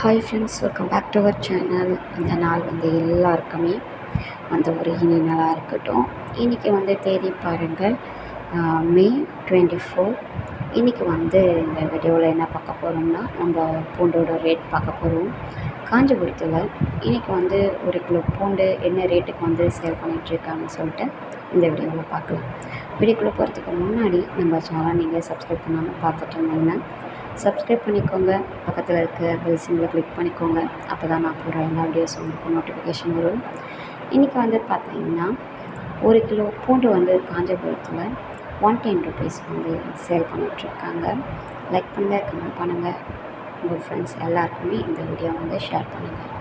Hi friends welcome back to our channel இந்த நாள் வந்து எல்லாருக்குமே அந்த ஒரு இனி நாளாக இருக்கட்டும். இன்றைக்கி வந்து தேதி பாருங்கள். மே டுவெண்ட்டி ஃபோர் இன்றைக்கி வந்து இந்த வீடியோவில் என்ன பார்க்க போகிறோம்னா நம்ம பூண்டோட ரேட் பார்க்க போகிறோம் காஞ்சிபுரத்தில் இன்றைக்கி வந்து ஒரு கிலோ பூண்டு என்ன ரேட்டுக்கு வந்து சேல் பண்ணிகிட்ருக்காங்கன்னு சொல்லிட்டு இந்த வீடியோவில் பார்க்கலாம். வீடியோக்குள்ளே போகிறதுக்கு முன்னாடி நம்ம சேனல் நீங்கள் சப்ஸ்கிரைப் பண்ணாமல் பார்த்துட்டு இருந்தீங்கன்னா சப்ஸ்கிரைப் பண்ணிக்கோங்க. பக்கத்தில் இருக்க பெல் சிம்பிளை கிளிக் பண்ணிக்கோங்க. அப்போ தான் நான் போகிற எல்லா வீடியோஸ் உங்களுக்கு நோட்டிஃபிகேஷன் வரும். இன்றைக்கி வந்து பார்த்தீங்கன்னா ஒரு கிலோ பூண்டு வந்து காஞ்சிபுரத்தில் ஒன் டென் ருபீஸ் வந்து சேல் பண்ணிகிட்ருக்காங்க லைக் பண்ணுங்கள் கமெண்ட் பண்ணுங்கள் உங்கள் ஃப்ரெண்ட்ஸ் எல்லாருக்குமே இந்த வீடியோ வந்து ஷேர் பண்ணுங்கள்